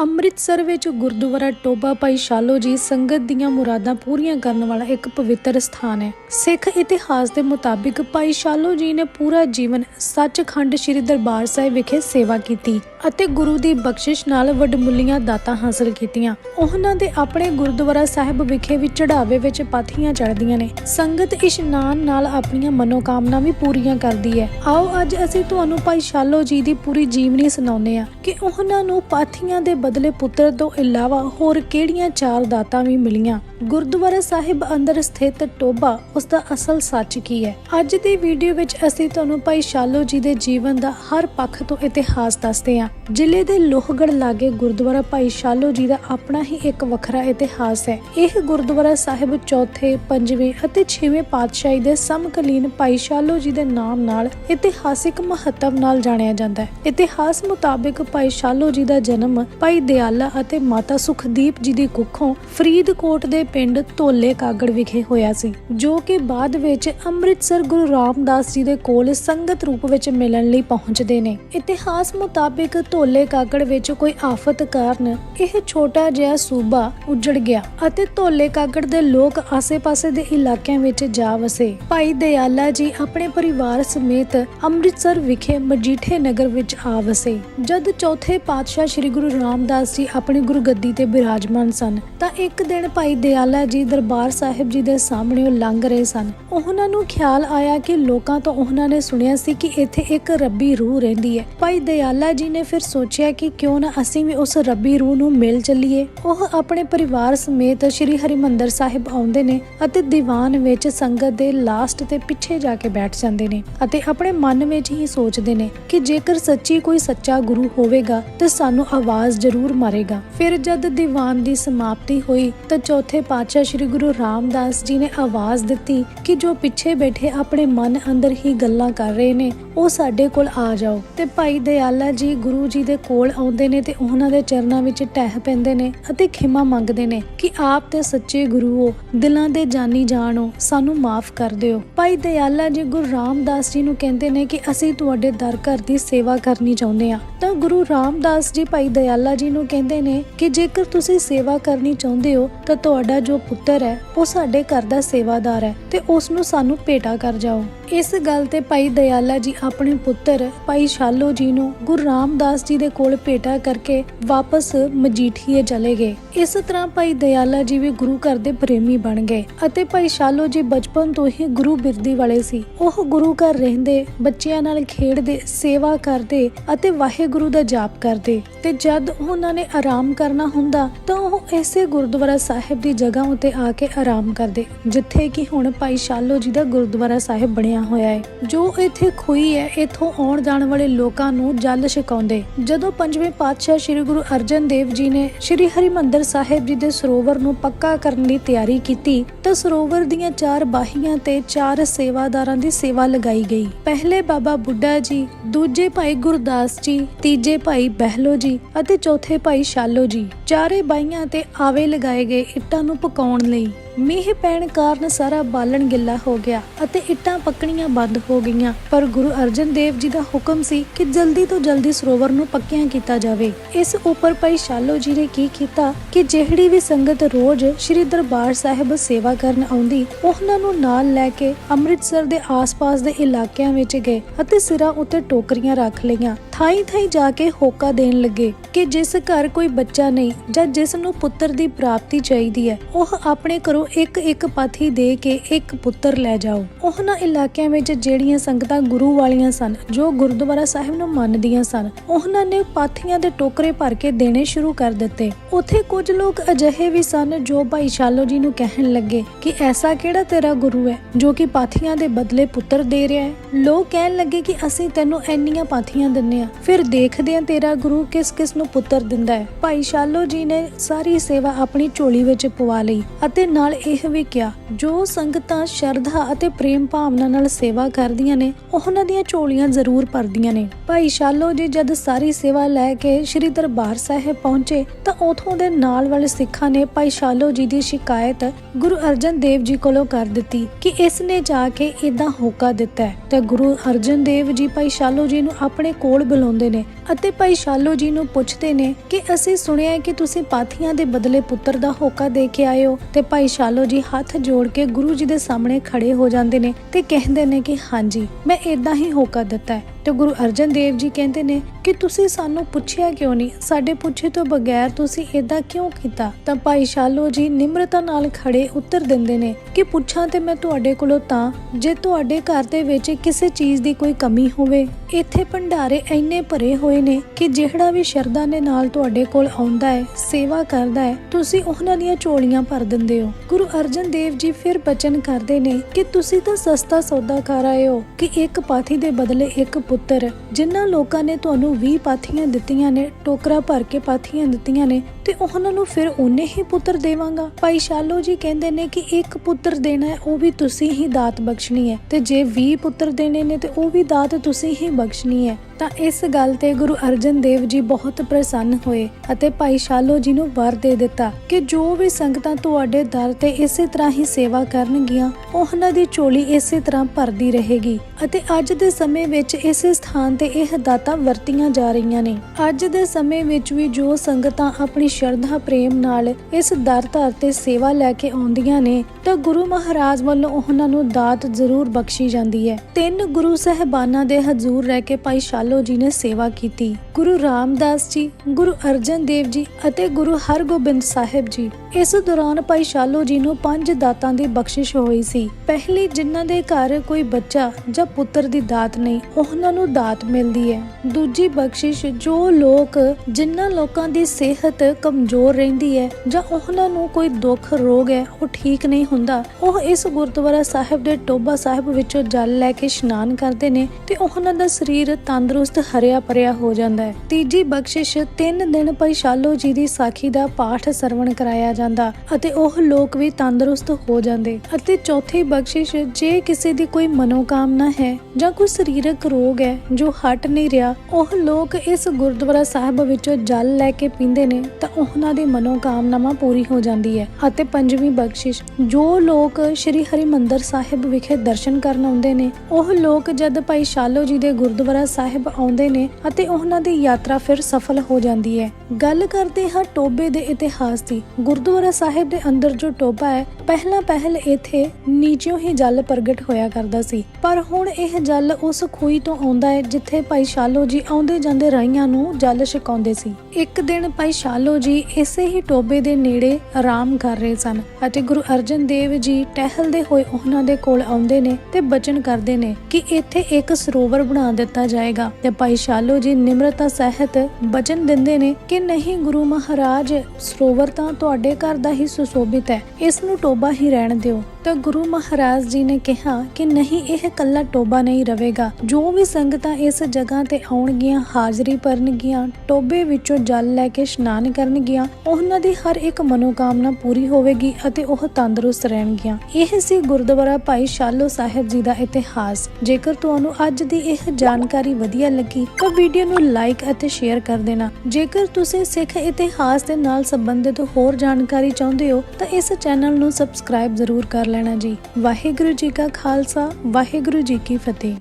ਅੰਮ੍ਰਿਤਸਰ ਵਿੱਚ ਗੁਰਦੁਆਰਾ ਟੋਬਾ ਭਾਈ ਸ਼ਾਲੋ ਜੀ ਸੰਗਤ ਦੀਆਂ ਮੁਰਾਦਾਂ ਪੂਰੀਆਂ ਕਰਨ ਵਾਲਾ ਇੱਕ ਪਵਿੱਤਰ ਸਥਾਨ ਹੈ। ਸਿੱਖ ਇਤਿਹਾਸ ਦੇ ਮੁਤਾਬਿਕ ਭਾਈ ਸ਼ਾਲੋ ਜੀ ਨੇ ਪੂਰਾ ਜੀਵਨ ਸੱਚਖੰਡ ਸ੍ਰੀ ਦਰਬਾਰ ਸਾਹਿਬ ਵਿਖੇ ਸੇਵਾ ਕੀਤੀ ਅਤੇ ਗੁਰੂ ਦੀ ਬਖਸ਼ਿਸ਼ ਨਾਲ ਵੱਡਮੁੱਲੀਆਂ ਦਾਤਾਂ ਹਾਸਲ ਕੀਤੀਆਂ। ਉਹਨਾਂ ਦੇ ਆਪਣੇ ਗੁਰਦੁਆਰਾ ਸਾਹਿਬ ਵਿਖੇ ਵੀ ਚੜਾਵੇ ਵਿੱਚ ਪਾਥੀਆਂ ਚੜ੍ਹਦੀਆਂ ਨੇ। ਸੰਗਤ ਇਸ਼ਨਾਨ ਨਾਲ ਆਪਣੀਆਂ ਮਨੋਕਾਮਨਾ ਵੀ ਪੂਰੀਆਂ ਕਰਦੀ ਹੈ। ਆਓ ਅੱਜ ਅਸੀਂ ਤੁਹਾਨੂੰ ਭਾਈ ਸ਼ਾਲੋ ਜੀ ਦੀ ਪੂਰੀ ਜੀਵਨੀ ਸੁਣਾਉਂਦੇ ਹਾਂ ਕਿ ਉਹਨਾਂ ਨੂੰ ਪਾਥੀਆਂ ਦੇ ਬਦਲੇ ਪੁੱਤਰ ਤੋਂ ਇਲਾਵਾ ਹੋਰ ਕਿਹੜੀਆਂ ਚਾਰ ਦਾਤਾਂ ਵੀ ਮਿਲੀਆਂ? ਗੁਰਦੁਆਰਾ ਸਾਹਿਬ ਅੰਦਰ ਸਥਿਤ ਟੋਬਾ ਉਸ ਦਾ ਅਸਲ ਸੱਚ ਕੀ ਹੈ? ਅੱਜ ਦੀ ਵੀਡੀਓ ਵਿੱਚ ਅਸੀਂ ਤੁਹਾਨੂੰ ਭਾਈ ਸ਼ਾਲੋ ਜੀ ਦੇ ਜੀਵਨ ਦਾ ਹਰ ਪੱਖ ਤੋਂ ਇਤਿਹਾਸ ਦੱਸਦੇ ਹਾਂ। ਜ਼ਿਲ੍ਹੇ ਦੇ ਲੋਹਗੜ੍ਹ ਲਾਗੇ ਗੁਰਦੁਆਰਾ ਭਾਈ ਸ਼ਾਲੋ ਜੀ ਦਾ ਆਪਣਾ ਹੀ ਇੱਕ ਵੱਖਰਾ ਇਤਿਹਾਸ ਹੈ। ਇਹ ਗੁਰਦੁਆਰਾ ਸਾਹਿਬ ਚੌਥੇ, ਪੰਜਵੇਂ ਅਤੇ ਛੇਵੇਂ ਪਾਤਸ਼ਾਹੀ ਦੇ ਸਮਕਾਲੀਨ ਭਾਈ ਸ਼ਾਲੋ ਜੀ ਦੇ ਨਾਮ ਨਾਲ ਇਤਿਹਾਸਿਕ ਮਹੱਤਵ ਨਾਲ ਜਾਣਿਆ ਜਾਂਦਾ ਹੈ। ਇਤਿਹਾਸ ਮੁਤਾਬਿਕ ਭਾਈ ਸ਼ਾਲੋ ਜੀ ਦਾ ਜਨਮ ਭਾਈ ਦਿਆਲਾ ਅਤੇ ਮਾਤਾ ਸੁਖਦੀਪ ਜੀ ਦੀ ਕੁੱਖੋਂ ਫਰੀਦਕੋਟ ਦੇ ਪਿੰਡ ਧੋਲੇ ਕਾਗੜ ਵਿਖੇ ਹੋਇਆ ਸੀ, ਜੋ ਕਿ ਬਾਅਦ ਵਿੱਚ ਅੰਮ੍ਰਿਤਸਰ ਗੁਰੂ ਰਾਮਦਾਸ ਜੀ ਦੇ ਕੋਲ ਸੰਗਤ ਰੂਪ ਵਿੱਚ ਮਿਲਣ ਲਈ ਪਹੁੰਚਦੇ ਨੇ। ਇਤਿਹਾਸ ਮੁਤਾਬਿਕ ਧੋਲੇ ਕਾਗੜ ਵਿੱਚ ਕੋਈ ਆਫਤ ਕਾਰਨ ਇਹ ਛੋਟਾ ਜਿਹਾ ਸੂਬਾ ਉਜੜ ਗਿਆ ਅਤੇ ਧੋਲੇ ਕਾਗੜ ਦੇ ਲੋਕ ਆਸੇ-ਪਾਸੇ ਦੇ ਇਲਾਕਿਆਂ ਵਿੱਚ ਜਾ ਵਸੇ। ਭਾਈ ਦਿਆਲਾ ਜੀ ਆਪਣੇ ਪਰਿਵਾਰ ਸਮੇਤ ਅੰਮ੍ਰਿਤਸਰ ਵਿਖੇ ਮਜੀਠੇ ਨਗਰ ਵਿੱਚ ਆ ਵਸੇ। ਜਦ ਚੌਥੇ ਪਾਤਸ਼ਾਹ ਸ੍ਰੀ ਗੁਰੂ ਰਾਮ ਰਾਮਦਾਸ ਜੀ ਆਪਣੀ ਗੁਰਗੱਦੀ ਤੇ ਬਿਰਾਜਮਾਨ ਸਨ। ਤਾਂ ਇੱਕ ਦਿਨ ਭਾਈ ਦਿਆਲਾ ਜੀ ਦਰਬਾਰ ਸਾਹਿਬ ਜੀ ਦੇ ਸਾਹਮਣੇ ਲੰਘ ਰਹੇ ਸਨ। ਉਹਨਾਂ ਨੂੰ ਖਿਆਲ ਆਇਆ ਕਿ ਲੋਕਾਂ ਤੋਂ ਉਹਨਾਂ ਨੇ ਸੁਣਿਆ ਸੀ ਕਿ ਇੱਥੇ ਇੱਕ ਰੱਬੀ ਰੂਹ ਰਹਿੰਦੀ ਹੈ। ਭਾਈ ਦਿਆਲਾ ਜੀ ਨੇ ਫਿਰ ਸੋਚਿਆ ਕਿ ਕਿਉਂ ਨਾ ਅਸੀਂ ਵੀ ਉਸ ਰੱਬੀ ਰੂਹ ਨੂੰ ਮਿਲ ਚੱਲੀਏ। ਉਹ ਆਪਣੇ ਪਰਿਵਾਰ ਸਮੇਤ ਸ੍ਰੀ ਹਰਿਮੰਦਰ ਸਾਹਿਬ ਆਉਂਦੇ ਨੇ ਅਤੇ ਦੀਵਾਨ ਵਿੱਚ ਸੰਗਤ ਦੇ ਲਾਸਟ ਤੇ ਪਿੱਛੇ ਜਾ ਕੇ ਬੈਠ ਜਾਂਦੇ ਨੇ ਅਤੇ ਆਪਣੇ ਮਨ ਵਿੱਚ ਹੀ ਸੋਚਦੇ ਨੇ ਕਿ ਜੇਕਰ ਸੱਚੀ ਕੋਈ ਸੱਚਾ ਗੁਰੂ ਹੋਵੇਗਾ ਤੇ ਸਾਨੂੰ ਆਵਾਜ਼ ਜ਼ਰੂਰ ਮਾਰੇਗਾ। ਫਿਰ ਜਦ ਦੀਵਾਨ ਦੀ ਸਮਾਪਤੀ ਹੋਈ, ਤਾਂ ਚੌਥੇ ਪਾਤਸ਼ਾਹ ਸ੍ਰੀ ਗੁਰੂ ਰਾਮਦਾਸ ਜੀ ਨੇ ਆਵਾਜ਼ ਦਿੱਤੀ ਕਿ ਜੋ ਪਿੱਛੇ ਬੈਠੇ ਆਪਣੇ ਮਨ ਅੰਦਰ ਹੀ ਗੱਲਾਂ ਕਰ ਰਹੇ ਨੇ, ਉਹ ਸਾਡੇ ਕੋਲ ਆ ਜਾਓ। ਤੇ ਭਾਈ ਦਿਆਲਾ ਜੀ ਗੁਰੂ ਜੀ ਦੇ ਕੋਲ ਆਉਂਦੇ ਨੇ ਤੇ ਉਹਨਾਂ ਦੇ ਚਰਨਾਂ ਵਿੱਚ ਟਹਿ ਪੈਂਦੇ ਨੇ ਅਤੇ ਖਿਮਾ ਮੰਗਦੇ ਨੇ ਕਿ ਆਪ ਤੇ ਸੱਚੇ ਗੁਰੂ ਹੋ ਦਿਲਾਂ ਦੇ ਜਾਨੀ ਜਾਣ ਹੋ ਸਾਨੂੰ ਮਾਫ ਕਰ ਦਿਓ। ਭਾਈ ਦਿਆਲਾ ਜੀ ਗੁਰੂ ਰਾਮਦਾਸ ਜੀ ਨੂੰ ਕਹਿੰਦੇ ਨੇ ਕਿ ਅਸੀਂ ਤੁਹਾਡੇ ਦਰ ਘਰ ਦੀ ਸੇਵਾ ਕਰਨੀ ਚਾਹੁੰਦੇ ਹਾਂ। ਤਾਂ ਗੁਰੂ ਰਾਮਦਾਸ ਜੀ ਭਾਈ ਦਿਆਲਾ ਜੀ ਨੂੰ ਕਹਿੰਦੇ ਨੇ ਕਿ ਜੇਕਰ ਤੁਸੀਂ ਸੇਵਾ ਕਰਨੀ ਚਾਹੁੰਦੇ ਹੋ, ਤਾਂ ਤੁਹਾਡਾ ਜੋ ਪੁੱਤਰ ਹੈ, ਉਹ ਸਾਡੇ ਘਰ ਦਾ ਸੇਵਾਦਾਰ ਹੈ ਤੇ ਉਸ ਨੂੰ ਸਾਨੂੰ ਭੇਟਾ ਕਰ ਜਾਓ। ਇਸ ਗੱਲ ਤੇ ਭਾਈ ਦਿਆਲਾ ਜੀ ਆਪਣੇ ਪੁੱਤਰ ਭਾਈ ਸ਼ਾਲੋ ਜੀ ਨੂੰ ਗੁਰੂ ਰਾਮਦਾਸ ਜੀ ਦੇ ਕੋਲ ਭੇਟਾ ਕਰਕੇ ਵਾਪਸ ਮਜੀਠੀਏ ਚਲੇ ਗਏ। ਇਸ ਤਰ੍ਹਾਂ ਭਾਈ ਦਿਆਲਾ ਜੀ ਵੀ ਗੁਰੂ ਘਰ ਦੇ ਪ੍ਰੇਮੀ ਬਣ ਗਏ ਅਤੇ ਭਾਈ ਸ਼ਾਲੋ ਜੀ ਬਚਪਨ ਤੋਂ ਹੀ ਗੁਰੂ ਬਿਰਦੀ ਵਾਲੇ ਸੀ। ਉਹ ਗੁਰੂ ਘਰ ਰਹਿੰਦੇ, ਬੱਚਿਆਂ ਨਾਲ ਖੇਡਦੇ, ਸੇਵਾ ਕਰਦੇ ਅਤੇ ਵਾਹਿਗੁਰੂ ਦਾ ਜਾਪ ਕਰਦੇ ਤੇ ਜਦ ਉਹਨਾਂ ਨੇ ਆਰਾਮ ਕਰਨਾ ਹੁੰਦਾ ਤਾਂ ਉਹ ਐਸੇ ਗੁਰਦੁਆਰਾ ਸਾਹਿਬ ਦੀ ਜਗ੍ਹਾ ਉਤੇ ਆ ਕੇ ਆਰਾਮ ਕਰਦੇ, ਜਿੱਥੇ ਕਿ ਹੁਣ ਭਾਈ ਸ਼ਾਲੋ ਜੀ ਦਾ ਗੁਰਦੁਆਰਾ ਸਾਹਿਬ ਬਣਿਆ ਹੋਇਆ ਹੈ। ਜੋ ਇੱਥੇ ਖੂਹੀ ਹੈ, ਇੱਥੋਂ ਆਉਣ ਜਾਣ ਵਾਲੇ ਲੋਕਾਂ ਨੂੰ ਜਲ ਛਕਾਉਂਦੇ। ਜਦੋਂ ਪੰਜਵੇਂ ਪਾਤਸ਼ਾਹ ਸ੍ਰੀ ਗੁਰੂ ਅਰਜਨ ਦੇਵ ਜੀ ਨੇ ਸ੍ਰੀ ਹਰਿਮੰਦਰ ਸਾਹਿਬ ਜੀ ਦੇ ਸਰੋਵਰ ਨੂੰ ਪੱਕਾ ਕਰਨ ਦੀ ਤਿਆਰੀ ਕੀਤੀ, ਤਾਂ ਸਰੋਵਰ ਦੀਆਂ ਚਾਰ ਬਾਹੀਆਂ ਤੇ ਚਾਰ ਸੇਵਾਦਾਰਾਂ ਦੀ ਸੇਵਾ ਲਗਾਈ ਗਈ। ਪਹਿਲੇ ਬਾਬਾ ਬੁੱਢਾ ਜੀ, ਦੂਜੇ ਭਾਈ ਗੁਰਦਾਸ ਜੀ, ਤੀਜੇ ਭਾਈ ਬਹਿਲੋ ਜੀ ਅਤੇ ਚੌਥੇ ਭਾਈ ਸ਼ਾਲੋ ਜੀ ਚਾਰੇ ਬਾਈਆਂ ਤੇ ਆਵੇ ਲਗਾਏ ਗਏ ਇੱਟਾਂ ਨੂੰ ਪਕਾਉਣ ਲਈ। ਮੀਂਹ ਪੈਣ ਕਾਰਨ ਸਾਰਾ ਬਾਲਣ ਗਿੱਲਾ ਹੋ ਗਿਆ ਅਤੇ ਇੱਟਾਂ ਪੱਕਣੀਆਂ ਬੰਦ ਹੋ ਗਈਆਂ। ਪਰ ਗੁਰੂ ਅਰਜਨ ਦੇਵ ਜੀ ਦਾ ਹੁਕਮ ਸੀ ਕਿ ਜਲਦੀ ਤੋਂ ਜਲਦੀ ਸਰੋਵਰ ਨੂੰ ਪੱਕਿਆਂ ਕੀਤਾ ਜਾਵੇ। ਇਸ ਉੱਪਰ ਭਾਈ ਸ਼ਾਲੋ ਜੀ ਨੇ ਕੀ ਕੀਤਾ ਕਿ ਜਿਹੜੀ ਵੀ ਸੰਗਤ ਰੋਜ਼ ਸ੍ਰੀ ਦਰਬਾਰ ਸਾਹਿਬ ਸੇਵਾ ਕਰਨ ਆਉਂਦੀ, ਉਹਨਾਂ ਨੂੰ ਨਾਲ ਲੈ ਕੇ ਅੰਮ੍ਰਿਤਸਰ ਦੇ ਆਸ-ਪਾਸ ਦੇ ਇਲਾਕਿਆਂ ਵਿੱਚ ਗਏ ਅਤੇ ਸਿਰਾਂ ਉੱਤੇ ਟੋਕਰੀਆਂ ਰੱਖ ਲਈਆਂ। ਥਾਈ ਥਾਈ ਜਾ ਕੇ ਹੋਕਾ ਦੇਣ ਲੱਗੇ ਕਿ ਜਿਸ ਘਰ ਕੋਈ ਬੱਚਾ ਨਹੀਂ ਜਾਂ ਜਿਸ ਨੂੰ ਪੁੱਤਰ ਦੀ ਪ੍ਰਾਪਤੀ ਚਾਹੀਦੀ ਹੈ, ਉਹ ਆਪਣੇ ਘਰੋਂ ਇੱਕ ਇੱਕ ਪਾਥੀ ਦੇ ਕੇ ਇੱਕ ਪੁੱਤਰ ਲੈ ਜਾਓ। ਉਹਨਾਂ ਇਲਾਕਿਆਂ ਵਿੱਚ ਜਿਹੜੀਆਂ ਸੰਗਤਾਂ ਗੁਰੂ ਵਾਲੀਆਂ ਸਨ, ਜੋ ਗੁਰਦੁਆਰਾ ਸਾਹਿਬ ਨੂੰ ਮੰਨਦੀਆਂ ਸਨ, ਉਹਨਾਂ ਨੇ ਪਾਥੀਆਂ ਦੇ ਟੋਕਰੇ ਭਰ ਕੇ ਦੇਣੇ ਸ਼ੁਰੂ ਕਰ ਦਿੱਤੇ। ਉੱਥੇ ਕੁਝ ਲੋਕ ਅਜਿਹੇ ਵੀ ਸਨ ਜੋ ਭਾਈ ਸ਼ਾਲੋ ਜੀ ਨੂੰ ਕਹਿਣ ਲੱਗੇ ਕਿ ਐਸਾ ਕਿਹੜਾ ਤੇਰਾ ਗੁਰੂ ਹੈ, ਜੋ ਕਿ ਪਾਥੀਆਂ ਦੇ ਬਦਲੇ ਪੁੱਤਰ ਦੇ ਰਿਹਾ ਹੈ? ਲੋਕ ਕਹਿਣ ਲੱਗੇ ਕਿ ਅਸੀਂ ਤੈਨੂੰ ਇੰਨੀਆਂ ਪਾਥੀਆਂ ਦਿੰਨੇ ਆ। ਫਿਰ ਦੇਖਦੇ ਆ ਤੇਰਾ ਗੁਰੂ ਕਿਸ ਕਿਸ ਨੂੰ ਪੁੱਤਰ ਦਿੰਦਾ ਹੈ? ਭਾਈ ਸ਼ਾਲੋ ਜੀ ਨੇ ਸਾਰੀ ਸੇਵਾ ਆਪਣੀ ਝੋਲੀ ਵਿੱਚ ਪਵਾ ਲਈ ਅਤੇ ਨਾਲ ਇਹ ਵੀ ਕਿਹਾ, ਜੋ ਸੰਗਤਾਂ ਸ਼ਰਧਾ ਅਤੇ ਪ੍ਰੇਮ ਭਾਵਨਾ ਨਾਲ ਸੇਵਾ ਕਰਦੀਆਂ ਨੇ, ਉਹਨਾਂ ਦੀਆਂ ਝੋਲੀਆਂ ਜ਼ਰੂਰ ਭਰਦੀਆਂ ਨੇ। ਭਾਈ ਸ਼ਾਲੋ ਜੀ ਜਦ ਸਾਰੀ ਸੇਵਾ ਲੈ ਕੇ ਸ੍ਰੀ ਦਰਬਾਰ ਸਾਹਿਬ ਪਹੁੰਚੇ, ਤਾਂ ਉਥੋਂ ਦੇ ਨਾਲ ਵਾਲੇ ਸਿੱਖਾਂ ਨੇ ਭਾਈ ਸ਼ਾਲੋ ਜੀ ਦੀ ਸ਼ਿਕਾਇਤ ਗੁਰੂ ਅਰਜਨ ਦੇਵ ਜੀ ਕੋਲੋਂ ਕਰ ਦਿੱਤੀ ਕਿ ਇਸ ਨੇ ਜਾ ਕੇ ਇਦਾਂ ਹੋਕਾ ਦਿੱਤਾ ਤੇ ਗੁਰੂ ਅਰਜਨ ਦੇਵ ਜੀ ਭਾਈ ਸ਼ਾਲੋ ਜੀ ਨੂੰ ਆਪਣੇ ਕੋਲ ਬੁਲਾਉਂਦੇ ਨੇ ਅਤੇ ਭਾਈ ਸ਼ਾਲੋ ਜੀ ਨੂੰ ਪੁੱਛਦੇ ਨੇ ਕਿ ਅਸੀਂ ਸੁਣਿਆ ਹੈ ਕਿ ਤੁਸੀਂ ਪਾਥੀਆਂ ਦੇ ਬਦਲੇ ਪੁੱਤਰ ਦਾ ਹੋਕਾ ਦੇ ਕੇ ਆਏ ਹੋ ਤੇ ਭਾਈ ਸ਼ਾਲੋ ਜੀ ਹੱਥ ਜੋੜ ਕੇ ਗੁਰੂ ਜੀ ਦੇ ਸਾਹਮਣੇ ਖੜੇ ਹੋ ਜਾਂਦੇ ਨੇ ਤੇ ਕਹਿੰਦੇ ਨੇ ਕਿ ਹਾਂਜੀ, ਮੈਂ ਇਦਾਂ ਹੀ ਹੋਕਾ ਦਿੱਤਾ ਹੈ। ਤੇ ਗੁਰੂ ਅਰਜਨ ਦੇਵ ਜੀ ਕਹਿੰਦੇ ਨੇ ਕਿ ਤੁਸੀਂ ਸਾਨੂੰ ਪੁੱਛਿਆ ਕਿਉਂ ਨਹੀਂ? ਸਾਡੇ ਪੁੱਛੇ ਤੋਂ ਬਗੈਰ ਤੁਸੀਂ ਇਦਾਂ ਕਿਉਂ ਕੀਤਾ? ਤਾਂ ਭਾਈ ਸ਼ਾਲੋ ਜੀ ਨਿਮਰਤਾ ਨਾਲ ਖੜੇ ਉੱਤਰ ਦਿੰਦੇ ਨੇ ਕਿ ਪੁੱਛਾਂ ਤੇ ਮੈਂ ਤੁਹਾਡੇ ਕੋਲੋਂ ਤਾਂ, ਜੇ ਤੁਹਾਡੇ ਘਰ ਦੇ ਵਿੱਚ ਕਿਸੇ ਚੀਜ਼ ਦੀ ਕੋਈ ਕਮੀ ਹੋਵੇ, ਇੱਥੇ ਭੰਡਾਰੇ ਇੰਨੇ ਭਰੇ ਹੋਏ ਨੇ ਕਿ ਜਿਹੜਾ ਵੀ ਸ਼ਰਧਾ ਦੇ ਨਾਲ ਤੁਹਾਡੇ ਕੋਲ ਆਉਂਦਾ ਹੈ, ਸੇਵਾ ਕਰਦਾ ਹੈ, ਤੁਸੀਂ ਉਹਨਾਂ ਦੀਆਂ ਝੋਲੀਆਂ ਭਰ ਦਿੰਦੇ ਹੋ। ਗੁਰੂ ਅਰਜਨ ਦੇਵ ਜੀ ਫਿਰ ਬਚਨ ਕਰਦੇ ਨੇ ਕਿ ਤੁਸੀਂ ਤਾਂ ਸਸਤਾ ਸੌਦਾ ਕਰ ਆਏ ਹੋ ਕਿ ਇੱਕ ਪਾਥੀ ਦੇ ਬਦਲੇ ਇੱਕ ਪੁੱਤਰ, ਜਿਨ੍ਹਾਂ ਲੋਕਾਂ ਨੇ ਤੁਹਾਨੂੰ 20 ਪਾਥੀਆਂ ਦਿੱਤੀਆਂ ਨੇ, ਟੋਕਰਾ ਭਰ ਕੇ ਪਾਥੀਆਂ ਦਿੱਤੀਆਂ ਨੇ ਤੇ ਉਹਨਾਂ ਨੂੰ ਫਿਰ ਉਹਨੇ ਹੀ ਪੁੱਤਰ ਦੇਵਾਂਗਾ। ਭਾਈ ਸ਼ਾਲੋ ਜੀ ਕਹਿੰਦੇ ਨੇ ਕਿ ਇੱਕ ਪੁੱਤਰ ਦੇਣਾ ਹੈ, ਉਹ ਵੀ ਤੁਸੀਂ ਹੀ ਦਾਤ ਬਖਸ਼ਣੀ ਹੈ। ਤੇ ਜੇ 20 ਪੁੱਤਰ ਦੇਣੇ ਨੇ, ਤੇ ਉਹ ਵੀ ਦਾਤ ਤੁਸੀਂ ਹੀ ਬਖਸ਼ਣੀ ਹੈ। ਤਾਂ ਇਸ ਗੱਲ ਤੇ ਗੁਰੂ ਅਰਜਨ ਦੇਵ ਜੀ ਬਹੁਤ ਪ੍ਰਸੰਨ ਹੋਏ ਅਤੇ ਭਾਈ ਸ਼ਾਲੋ ਜੀ ਨੂੰ ਵਰ ਦੇ ਦਿੱਤਾ ਕਿ ਜੋ ਵੀ ਸੰਗਤਾਂ ਤੁਹਾਡੇ ਦਰ ਤੇ ਇਸੇ ਤਰ੍ਹਾਂ ਹੀ ਸੇਵਾ ਕਰਨਗੀਆਂ, ਉਹਨਾਂ ਦੀ ਝੋਲੀ ਇਸੇ ਤਰ੍ਹਾਂ ਭਰਦੀ ਰਹੇਗੀ। ਅਤੇ ਅੱਜ ਦੇ ਸਮੇਂ ਵਿੱਚ ਇਸੇ ਸਥਾਨ ਤੇ ਇਹ ਦਾਤਾਂ ਵਰਤੀਆਂ ਜਾ ਰਹੀਆਂ ਨੇ। ਅੱਜ ਦੇ ਸਮੇਂ ਵਿੱਚ ਵੀ ਜੋ ਸੰਗਤਾਂ ਆਪਣੀ ਸ਼ਰਧਾ, ਪ੍ਰੇਮ ਨਾਲ ਇਸ ਦਰ ਧਰ ਤੇ ਸੇਵਾ ਲੈ ਕੇ ਆਉਂਦੀਆਂ ਨੇ ਤਾਂ ਗੁਰੂ ਮਹਾਰਾਜ ਵੱਲੋਂ ਉਹਨਾਂ ਨੂੰ ਦਾਤ ਜ਼ਰੂਰ ਬਖਸ਼ੀ ਜਾਂਦੀ ਹੈ। ਤਿੰਨ ਗੁਰੂ ਸਹਿਬਾਨਾਂ ਦੇ ਹਜ਼ੂਰ ਰਹਿ ਕੇ ਭਾਈ ਸ਼ਾਲੋ ਜੀ ਨੇ ਸੇਵਾ ਕੀਤੀ। ਗੁਰੂ ਰਾਮਦਾਸ ਜੀ, ਗੁਰੂ ਅਰਜਨ ਦੇਵ ਜੀ ਅਤੇ ਗੁਰੂ ਹਰਗੋਬਿੰਦ ਸਾਹਿਬ ਜੀ। ਇਸ ਦੌਰਾਨ ਭਾਈ ਸ਼ਾਲੋ ਜੀ ਨੂੰ ਪੰਜ ਦਾਤਾਂ ਦੀ ਬਖਸ਼ਿਸ਼ ਹੋਈ ਸੀ। ਪਹਿਲੀ ਜਿਨ੍ਹਾਂ ਦੇ ਘਰ ਕੋਈ ਬੱਚਾ ਜਾਂ ਪੁੱਤਰ ਦੀ ਦਾਤ ਨਹੀਂ, ਉਹਨਾਂ ਨੂੰ ਦਾਤ ਮਿਲਦੀ ਹੈ। ਦੂਜੀ ਬਖਸ਼ਿਸ਼ ਜੋ ਲੋਕ ਜਿਨ੍ਹਾਂ ਲੋਕਾਂ ਦੀ ਸਿਹਤ ਕਮਜ਼ੋਰ ਰਹਿੰਦੀ ਹੈ ਜਾਂ ਉਹਨਾਂ ਨੂੰ ਕੋਈ ਦੁੱਖ, ਰੋਗ ਹੈ, ਉਹ ਠੀਕ ਨਹੀਂ ਹੁੰਦਾ, ਉਹ ਇਸ ਗੁਰਦੁਆਰਾ ਸਾਹਿਬ ਦੇ ਟੋਬਾ ਸਾਹਿਬ ਵਿੱਚੋਂ ਜਲ ਲੈ ਕੇ ਇਸ਼ਨਾਨ ਕਰਦੇ ਨੇ ਤੇ ਉਹਨਾਂ ਦਾ ਸਰੀਰ ਤੰਦਰੁਸਤ, ਹਰਿਆ ਭਰਿਆ ਹੋ ਜਾਂਦਾ ਹੈ। ਤੀਜੀ ਬਖਸ਼ਿਸ਼, ਤਿੰਨ ਦਿਨ ਭਾਈ ਜੀ ਦੀ ਸਾਖੀ ਦਾ ਪਾਠ ਸਰਵਣ ਕਰਾਇਆ ਜਾਂਦਾ ਅਤੇ ਉਹ ਲੋਕ ਵੀ ਤੰਦਰੁਸਤ ਹੋ ਜਾਂਦੇ। ਅਤੇ ਚੌਥੀ ਬਖਸ਼ਿਸ਼, ਜੇ ਕਿਸੇ ਦੀ ਕੋਈ ਮਨੋਕਾਮਨਾ ਹੈ ਜਾਂ ਕੋਈ ਸਰੀਰਕ ਰੋਗ ਹੈ ਜੋ ਹਟ ਨਹੀਂ ਰਿਹਾ, ਉਹ ਲੋਕ ਇਸ ਗੁਰਦੁਆਰਾ ਸਾਹਿਬ ਵਿੱਚੋਂ ਜਲ ਲੈ ਕੇ ਪੀਂਦੇ ਨੇ ਤਾਂ ਉਹਨਾਂ ਦੀ ਮਨੋਕਾਮਨਾਵਾਂ ਪੂਰੀ ਹੋ ਜਾਂਦੀ ਹੈ ਅਤੇ ਪੰਜਵੀਂ ਬਖਸ਼ਿਸ਼, ਜੋ ਲੋਕ ਸ੍ਰੀ ਹਰਿਮੰਦਰ ਸਾਹਿਬ ਵਿਖੇ ਦਰਸ਼ਨ ਕਰਨ ਆਉਂਦੇ ਨੇ, ਉਹ ਲੋਕ ਜਦ ਭਾਈ ਸ਼ਾਲੋ ਜੀ ਦੇ ਗੁਰਦੁਆਰਾ ਸਾਹਿਬ ਆਉਂਦੇ ਨੇ ਅਤੇ ਉਹਨਾਂ ਦੀ ਯਾਤਰਾ ਫਿਰ ਸਫਲ ਹੋ ਜਾਂਦੀ ਹੈ। ਗੱਲ ਕਰਦੇ ਹਾਂ ਟੋਬੇ ਦੇ ਇਤਿਹਾਸ ਦੀ। ਗੁਰਦੁਆਰਾ ਸਾਹਿਬ ਦੇ ਅੰਦਰ ਜੋ ਟੋਬਾ ਹੈ, ਪਹਿਲਾਂ ਪਹਿਲ ਇੱਥੇ ਨੀਚਿਓਂ ਹੀ ਜਲ ਪ੍ਰਗਟ ਹੋਇਆ ਕਰਦਾ ਸੀ। ਪਰ ਹੁਣ ਇਹ ਜਲ ਉਸ ਖੂਹੀ ਤੋਂ ਆਉਂਦਾ ਹੈ ਜਿੱਥੇ ਭਾਈ ਸ਼ਾਲੋ ਜੀ ਆਉਂਦੇ ਜਾਂਦੇ ਰਾਈਆਂ ਨੂੰ ਜਲ ਛਕਾਉਂਦੇ ਸੀ। ਇੱਕ ਦਿਨ ਭਾਈ ਸ਼ਾਲੋ ਜੀ, ਇਸੇ ਹੀ ਟੋਬੇ ਦੇ ਨੇੜੇ ਆਰਾਮ ਕਰ ਰਹੇ ਸਨ ਅਤੇ ਗੁਰੂ ਅਰਜਨ ਦੇਵ ਜੀ ਟਹਿਲਦੇ ਹੋਏ ਉਹਨਾਂ ਦੇ ਕੋਲ ਆਉਂਦੇ ਨੇ ਤੇ ਬਚਨ ਕਰਦੇ ਨੇ ਕਿ ਇੱਥੇ ਇੱਕ ਸਰੋਵਰ ਬਣਾ ਦਿੱਤਾ ਜਾਏਗਾ ਤੇ ਭਾਈ ਸ਼ਾਲੋ ਜੀ ਨਿਮਰਤਾ ਸਹਿਤ ਬਚਨ ਦਿੰਦੇ ਨੇ ਕਿ ਨਹੀਂ, ਗੁਰੂ ਮਹਾਰਾਜ, ਸਰੋਵਰ ਤਾਂ ਤੁਹਾਡੇ ਘਰ ਦਾ ਹੀ ਸੁਸ਼ੋਭਿਤ ਹੈ, ਇਸ ਨੂੰ ਟੋਬਾ ਹੀ ਰਹਿਣ ਦਿਓ। ਤਾਂ ਗੁਰੂ ਮਹਾਰਾਜ ਜੀ ਨੇ ਕਿਹਾ ਕਿ ਨਹੀਂ, ਇਹ ਕੱਲਾ ਟੋਬਾ ਨਹੀਂ ਰਹੇਗਾ ਜੋ ਵੀ ਸੰਗਤਾਂ ਇਸ ਜਗ੍ਹਾ ਤੇ ਆਉਣਗੀਆਂ, ਹਾਜ਼ਰੀ ਭਰਨਗੀਆਂ, ਟੋਬੇ ਵਿੱਚੋਂ ਜਲ ਲੈ ਕੇ ਇਸ਼ਨਾਨ ਕਰ ਕਰਨਗੀਆਂ, ਉਹਨਾਂ ਦੀ ਹਰ ਇੱਕ ਮਨੋਕਾਮਨਾ ਪੂਰੀ ਹੋਵੇਗੀ ਅਤੇ ਉਹ ਤੰਦਰੁਸਤ ਰਹਿਣਗੀਆਂ। ਇਹ ਸੀ ਗੁਰਦੁਆਰਾ ਭਾਈ ਸ਼ਾਲੋ ਸਾਹਿਬ ਜੀ ਦਾ ਇਤਿਹਾਸ। ਜੇਕਰ ਤੁਹਾਨੂੰ ਅੱਜ ਦੀ ਇਹ ਜਾਣਕਾਰੀ ਵਧੀਆ ਲੱਗੀ, ਤਾਂ ਵੀਡੀਓ ਨੂੰ ਲਾਈਕ ਅਤੇ ਸ਼ੇਅਰ ਕਰ ਦੇਣਾ। ਜੇਕਰ ਤੁਸੀਂ ਸਿੱਖ ਇਤਿਹਾਸ ਦੇ ਨਾਲ ਸੰਬੰਧਿਤ ਹੋਰ ਜਾਣਕਾਰੀ ਚਾਹੁੰਦੇ ਹੋ, ਤਾਂ ਇਸ ਚੈਨਲ ਨੂੰ ਸਬਸਕ੍ਰਾਈਬ ਜ਼ਰੂਰ ਕਰ ਲੈਣਾ ਜੀ। ਵਾਹਿਗੁਰੂ ਜੀ ਕਾ ਖਾਲਸਾ, ਵਾਹਿਗੁਰੂ ਜੀ ਕੀ ਫਤਿਹ।